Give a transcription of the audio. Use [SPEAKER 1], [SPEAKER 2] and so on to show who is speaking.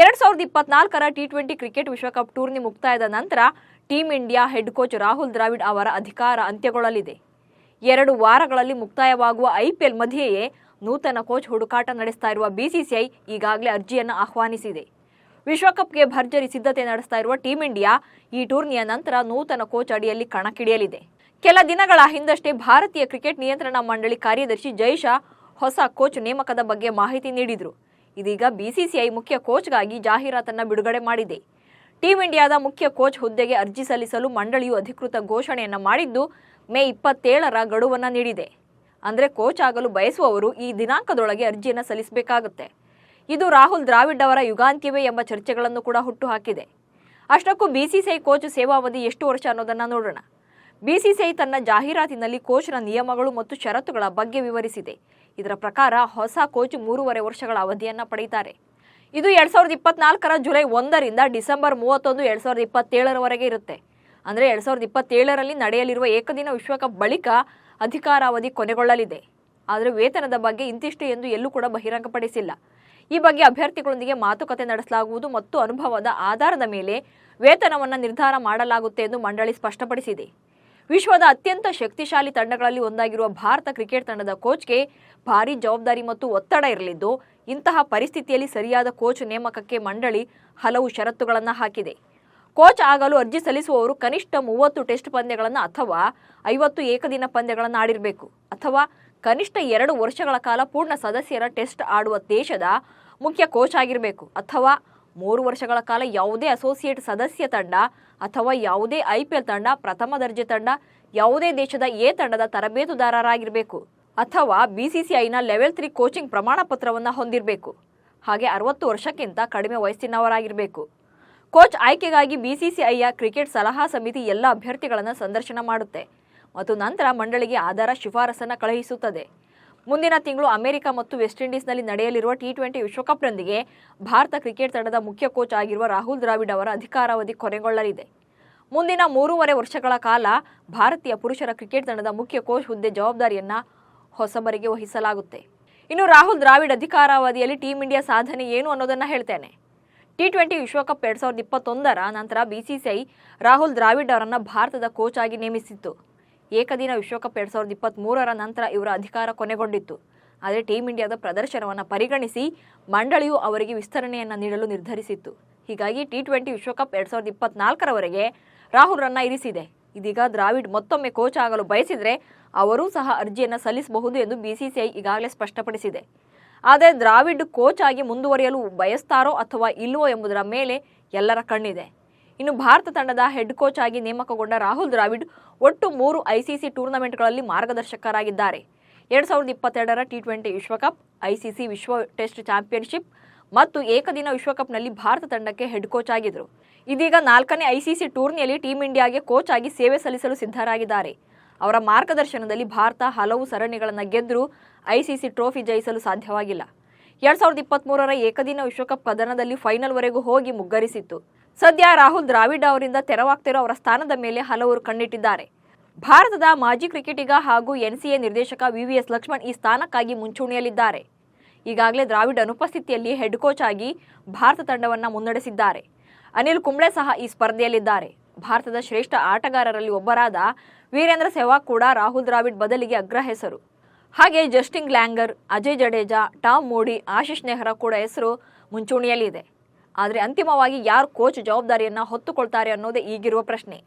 [SPEAKER 1] ಎರಡ್ ಸಾವಿರದ ಇಪ್ಪತ್ನಾಲ್ಕರ ಟಿ ಟ್ವೆಂಟಿ ಕ್ರಿಕೆಟ್ ವಿಶ್ವಕಪ್ ಟೂರ್ನಿ ಮುಕ್ತಾಯದ ನಂತರ team India head coach Rahul Dravid ಅವರ ಅಧಿಕಾರ ಅಂತ್ಯಗೊಳ್ಳಲಿದೆ. ಎರಡು ವಾರಗಳಲ್ಲಿ ಮುಕ್ತಾಯವಾಗುವ ಐಪಿಎಲ್ ಮಧ್ಯೆಯೇ ನೂತನ ಕೋಚ್ ಹುಡುಕಾಟ ನಡೆಸ್ತಾ ಇರುವ ಬಿಸಿಸಿಐ ಈಗಾಗಲೇ ಅರ್ಜಿಯನ್ನು ಆಹ್ವಾನಿಸಿದೆ. ವಿಶ್ವಕಪ್ಗೆ ಭರ್ಜರಿ ಸಿದ್ಧತೆ ನಡೆಸ್ತಾ ಇರುವ ಟೀಂ ಇಂಡಿಯಾ ಈ ಟೂರ್ನಿಯ ನಂತರ ನೂತನ ಕೋಚ್ ಅಡಿಯಲ್ಲಿ ಕಣಕ್ಕಿಳಿಯಲಿದೆ. ಕೆಲ ದಿನಗಳ ಹಿಂದಷ್ಟೇ ಭಾರತೀಯ ಕ್ರಿಕೆಟ್ ನಿಯಂತ್ರಣ ಮಂಡಳಿ ಕಾರ್ಯದರ್ಶಿ ಜೈಶಾ ಹೊಸ ಕೋಚ್ ನೇಮಕದ ಬಗ್ಗೆ ಮಾಹಿತಿ ನೀಡಿದರು. ಇದೀಗ ಬಿಸಿಸಿಐ ಮುಖ್ಯ ಕೋಚ್ಗಾಗಿ ಜಾಹೀರಾತನ್ನು ಬಿಡುಗಡೆ ಮಾಡಿದೆ. ಟೀಂ ಇಂಡಿಯಾದ ಮುಖ್ಯ ಕೋಚ್ ಹುದ್ದೆಗೆ ಅರ್ಜಿ ಸಲ್ಲಿಸಲು ಮಂಡಳಿಯು ಅಧಿಕೃತ ಘೋಷಣೆಯನ್ನ ಮಾಡಿದ್ದು, ಮೇ ಇಪ್ಪತ್ತೇಳರ ಗಡುವನ್ನ ನೀಡಿದೆ. ಅಂದರೆ ಕೋಚ್ ಆಗಲು ಬಯಸುವವರು ಈ ದಿನಾಂಕದೊಳಗೆ ಅರ್ಜಿಯನ್ನು ಸಲ್ಲಿಸಬೇಕಾಗುತ್ತೆ. ಇದು ರಾಹುಲ್ ದ್ರಾವಿಡ್ ಅವರ ಯುಗಾಂತ್ಯವೇ ಎಂಬ ಚರ್ಚೆಗಳನ್ನು ಕೂಡ ಹುಟ್ಟುಹಾಕಿದೆ ಅಷ್ಟಕ್ಕೂ ಬಿಸಿಸಿಐ ಕೋಚ್ ಸೇವಾವಧಿ ಎಷ್ಟು ವರ್ಷ ಅನ್ನೋದನ್ನು ನೋಡೋಣ. ಬಿಸಿಸಿಐ ತನ್ನ ಜಾಹೀರಾತಿನಲ್ಲಿ ಕೋಚ್ನ ನಿಯಮಗಳು ಮತ್ತು ಷರತ್ತುಗಳ ಬಗ್ಗೆ ವಿವರಿಸಿದೆ. ಇದರ ಪ್ರಕಾರ ಹೊಸ ಕೋಚ್ ಮೂರುವರೆ ವರ್ಷಗಳ ಅವಧಿಯನ್ನ ಪಡೆಯುತ್ತಾರೆ. ಇದು ಎರಡ್ ಸಾವಿರದ ಇಪ್ಪತ್ನಾಲ್ಕರ ಜುಲೈ ಒಂದರಿಂದ ಡಿಸೆಂಬರ್ ಮೂವತ್ತೊಂದು ಎರಡ್ ಸಾವಿರದ ಇಪ್ಪತ್ತೇಳರವರೆಗೆ ಇರುತ್ತೆ. ಅಂದರೆ ಎರಡ್ ಸಾವಿರದ ಇಪ್ಪತ್ತೇಳರಲ್ಲಿ ನಡೆಯಲಿರುವ ಏಕದಿನ ವಿಶ್ವಕಪ್ ಬಳಿಕ ಅಧಿಕಾರಾವಧಿ ಕೊನೆಗೊಳ್ಳಲಿದೆ. ಆದರೆ ವೇತನದ ಬಗ್ಗೆ ಇಂತಿಷ್ಟು ಎಂದು ಎಲ್ಲೂ ಕೂಡ ಬಹಿರಂಗಪಡಿಸಿಲ್ಲ. ಈ ಬಗ್ಗೆ ಅಭ್ಯರ್ಥಿಗಳೊಂದಿಗೆ ಮಾತುಕತೆ ನಡೆಸಲಾಗುವುದು ಮತ್ತು ಅನುಭವದ ಆಧಾರದ ಮೇಲೆ ವೇತನವನ್ನು ನಿರ್ಧಾರ ಮಾಡಲಾಗುತ್ತೆ ಎಂದು ಮಂಡಳಿ ಸ್ಪಷ್ಟಪಡಿಸಿದೆ. ವಿಶ್ವದ ಅತ್ಯಂತ ಶಕ್ತಿಶಾಲಿ ತಂಡಗಳಲ್ಲಿ ಒಂದಾಗಿರುವ ಭಾರತ ಕ್ರಿಕೆಟ್ ತಂಡದ ಕೋಚ್ಗೆ ಭಾರಿ ಜವಾಬ್ದಾರಿ ಮತ್ತು ಒತ್ತಡ ಇರಲಿದ್ದು, ಇಂತಹ ಪರಿಸ್ಥಿತಿಯಲ್ಲಿ ಸರಿಯಾದ ಕೋಚ್ ನೇಮಕಕ್ಕೆ ಮಂಡಳಿ ಹಲವು ಷರತ್ತುಗಳನ್ನು ಹಾಕಿದೆ. ಕೋಚ್ ಆಗಲು ಅರ್ಜಿ ಸಲ್ಲಿಸುವವರು ಕನಿಷ್ಠ ಮೂವತ್ತು ಟೆಸ್ಟ್ ಪಂದ್ಯಗಳನ್ನು ಅಥವಾ ಐವತ್ತು ಏಕದಿನ ಪಂದ್ಯಗಳನ್ನು ಆಡಿರಬೇಕು, ಅಥವಾ ಕನಿಷ್ಠ ಎರಡು ವರ್ಷಗಳ ಕಾಲ ಪೂರ್ಣ ಸದಸ್ಯರ ಟೆಸ್ಟ್ ಆಡುವ ದೇಶದ ಮುಖ್ಯ ಕೋಚ್ ಆಗಿರಬೇಕು, ಅಥವಾ ಮೂರು ವರ್ಷಗಳ ಕಾಲ ಯಾವುದೇ ಅಸೋಸಿಯೇಟ್ ಸದಸ್ಯ ತಂಡ ಅಥವಾ ಯಾವುದೇ ಐಪಿಎಲ್ ತಂಡ, ಪ್ರಥಮ ದರ್ಜೆ ತಂಡ, ಯಾವುದೇ ದೇಶದ ಎ ತಂಡದ ತರಬೇತುದಾರರಾಗಿರಬೇಕು ಅಥವಾ ಬಿಸಿಸಿಐನ ಲೆವೆಲ್ ತ್ರೀ ಕೋಚಿಂಗ್ ಪ್ರಮಾಣ ಪತ್ರವನ್ನು ಹೊಂದಿರಬೇಕು. ಹಾಗೆ ಅರವತ್ತು ವರ್ಷಕ್ಕಿಂತ ಕಡಿಮೆ ವಯಸ್ಸಿನವರಾಗಿರಬೇಕು. ಕೋಚ್ ಆಯ್ಕೆಗಾಗಿ ಬಿಸಿಸಿಐಯ ಕ್ರಿಕೆಟ್ ಸಲಹಾ ಸಮಿತಿ ಎಲ್ಲ ಅಭ್ಯರ್ಥಿಗಳನ್ನು ಸಂದರ್ಶನ ಮಾಡುತ್ತೆ ಮತ್ತು ನಂತರ ಮಂಡಳಿಗೆ ಆಧಾರ ಶಿಫಾರಸನ್ನು ಕಳುಹಿಸುತ್ತದೆ. ಮುಂದಿನ ತಿಂಗಳು ಅಮೆರಿಕ ಮತ್ತು ವೆಸ್ಟ್ ಇಂಡೀಸ್ನಲ್ಲಿ ನಡೆಯಲಿರುವ ಟಿ ಟ್ವೆಂಟಿ ವಿಶ್ವಕಪ್ನೊಂದಿಗೆ ಭಾರತ ಕ್ರಿಕೆಟ್ ತಂಡದ ಮುಖ್ಯ ಕೋಚ್ ಆಗಿರುವ ರಾಹುಲ್ ದ್ರಾವಿಡ್ ಅವರ ಅಧಿಕಾರಾವಧಿ ಕೊನೆಗೊಳ್ಳಲಿದೆ. ಮುಂದಿನ ಮೂರುವರೆ ವರ್ಷಗಳ ಕಾಲ ಭಾರತೀಯ ಪುರುಷರ ಕ್ರಿಕೆಟ್ ತಂಡದ ಮುಖ್ಯ ಕೋಚ್ ಹುದ್ದೆ ಜವಾಬ್ದಾರಿಯನ್ನ ಹೊಸಬರಿಗೆ ವಹಿಸಲಾಗುತ್ತೆ. ಇನ್ನು ರಾಹುಲ್ ದ್ರಾವಿಡ್ ಅಧಿಕಾರಾವಧಿಯಲ್ಲಿ ಟೀಂ ಇಂಡಿಯಾ ಸಾಧನೆ ಏನು ಅನ್ನೋದನ್ನ ಹೇಳ್ತೇನೆ. ಟಿ ಟ್ವೆಂಟಿ ವಿಶ್ವಕಪ್ ಎರಡ್ ಸಾವಿರದ ಇಪ್ಪತ್ತೊಂದರ ನಂತರ ಬಿಸಿಸಿಐ ರಾಹುಲ್ ದ್ರಾವಿಡ್ ಅವರನ್ನು ಭಾರತದ ಕೋಚ್ ಆಗಿ ನೇಮಿಸಿತ್ತು. ಏಕದಿನ ವಿಶ್ವಕಪ್ ಎರಡ್ ಸಾವಿರದ ಇಪ್ಪತ್ತ್ಮೂರರ ನಂತರ ಇವರ ಅಧಿಕಾರ ಕೊನೆಗೊಂಡಿತ್ತು. ಆದರೆ ಟೀಂ ಇಂಡಿಯಾದ ಪ್ರದರ್ಶನವನ್ನು ಪರಿಗಣಿಸಿ ಮಂಡಳಿಯು ಅವರಿಗೆ ವಿಸ್ತರಣೆಯನ್ನು ನೀಡಲು ನಿರ್ಧರಿಸಿತ್ತು. ಹೀಗಾಗಿ ಟಿ ಟ್ವೆಂಟಿ ವಿಶ್ವಕಪ್ ಎರಡ್ ಸಾವಿರದ ಇಪ್ಪತ್ನಾಲ್ಕರವರೆಗೆ ರಾಹುಲ್ರನ್ನ ಇರಿಸಿದೆ. ಇದೀಗ ದ್ರಾವಿಡ್ ಮತ್ತೊಮ್ಮೆ ಕೋಚ್ ಆಗಲು ಬಯಸಿದರೆ ಅವರೂ ಸಹ ಅರ್ಜಿಯನ್ನು ಸಲ್ಲಿಸಬಹುದು ಎಂದು ಬಿಸಿಸಿಐ ಈಗಾಗಲೇ ಸ್ಪಷ್ಟಪಡಿಸಿದೆ. ಆದರೆ ದ್ರಾವಿಡ್ ಕೋಚ್ ಆಗಿ ಮುಂದುವರಿಯಲು ಬಯಸ್ತಾರೋ ಅಥವಾ ಇಲ್ಲವೋ ಎಂಬುದರ ಮೇಲೆ ಎಲ್ಲರ ಕಣ್ಣಿದೆ. ಇನ್ನು ಭಾರತ ತಂಡದ ಹೆಡ್ ಕೋಚ್ ಆಗಿ ನೇಮಕಗೊಂಡ ರಾಹುಲ್ ದ್ರಾವಿಡ್ ಒಟ್ಟು ಮೂರು ಐಸಿಸಿ ಟೂರ್ನಮೆಂಟ್ಗಳಲ್ಲಿ ಮಾರ್ಗದರ್ಶಕರಾಗಿದ್ದಾರೆ. ಎರಡ್ ಸಾವಿರದ ಇಪ್ಪತ್ತೆರಡರ ಟಿ ಟ್ವೆಂಟಿ ವಿಶ್ವಕಪ್ ಐಸಿಸಿ ವಿಶ್ವ ಟೆಸ್ಟ್ ಚಾಂಪಿಯನ್ಶಿಪ್ ಮತ್ತು ಏಕದಿನ ವಿಶ್ವಕಪ್ನಲ್ಲಿ ಭಾರತ ತಂಡಕ್ಕೆ ಹೆಡ್ ಕೋಚ್ ಆಗಿದ್ದರು ಇದೀಗ ನಾಲ್ಕನೇ ಐಸಿಸಿ ಟೂರ್ನಿಯಲ್ಲಿ ಟೀಂ ಇಂಡಿಯಾಗೆ ಕೋಚ್ ಆಗಿ ಸೇವೆ ಸಲ್ಲಿಸಲು ಸಿದ್ಧರಾಗಿದ್ದಾರೆ. ಅವರ ಮಾರ್ಗದರ್ಶನದಲ್ಲಿ ಭಾರತ ಹಲವು ಸರಣಿಗಳನ್ನು ಗೆದ್ದರೂ ಐಸಿಸಿ ಟ್ರೋಫಿ ಜಯಿಸಲು ಸಾಧ್ಯವಾಗಿಲ್ಲ. ಎರಡ್ ಸಾವಿರದ ಇಪ್ಪತ್ಮೂರರ ಏಕದಿನ ವಿಶ್ವಕಪ್ ಕದನದಲ್ಲಿ ಫೈನಲ್ವರೆಗೂ ಹೋಗಿ ಮುಗ್ಗರಿಸಿತ್ತು. ಸದ್ಯ ರಾಹುಲ್ ದ್ರಾವಿಡ್ ಅವರಿಂದ ತೆರವಾಗ್ತಿರೋ ಅವರ ಸ್ಥಾನದ ಮೇಲೆ ಹಲವರು ಕಣ್ಣಿಟ್ಟಿದ್ದಾರೆ. ಭಾರತದ ಮಾಜಿ ಕ್ರಿಕೆಟಿಗ ಹಾಗೂ ಎನ್ಸಿಎ ನಿರ್ದೇಶಕ ವಿವಿಎಸ್ ಲಕ್ಷ್ಮಣ್ ಈ ಸ್ಥಾನಕ್ಕಾಗಿ ಮುಂಚೂಣಿಯಲ್ಲಿದ್ದಾರೆ. ಈಗಾಗಲೇ ದ್ರಾವಿಡ್ ಅನುಪಸ್ಥಿತಿಯಲ್ಲಿ ಹೆಡ್ ಕೋಚ್ ಆಗಿ ಭಾರತ ತಂಡವನ್ನು ಮುನ್ನಡೆಸಿದ್ದಾರೆ. ಅನಿಲ್ ಕುಂಬ್ಳೆ ಸಹ ಈ ಸ್ಪರ್ಧೆಯಲ್ಲಿದ್ದಾರೆ. ಭಾರತದ ಶ್ರೇಷ್ಠ ಆಟಗಾರರಲ್ಲಿ ಒಬ್ಬರಾದ ವೀರೇಂದ್ರ ಸೆಹ್ವಾಗ್ ಕೂಡ ರಾಹುಲ್ ದ್ರಾವಿಡ್ ಬದಲಿಗೆ ಅಗ್ರ ಹೆಸರು. ಹಾಗೆ Justin Langer, Ajay Jadeja, Tom Moody Ashish Nehra ಕೂಡ ಹೆಸರು ಮುಂಚೂಣಿಯಲ್ಲಿದೆ. ಆದರೆ ಅಂತಿಮವಾಗಿ ಯಾರು ಕೋಚ್ ಜವಾಬ್ದಾರಿಯನ್ನು ಹೊತ್ತುಕೊಳ್ತಾರೆ ಅನ್ನೋದೇ ಈಗಿರುವ ಪ್ರಶ್ನೆ.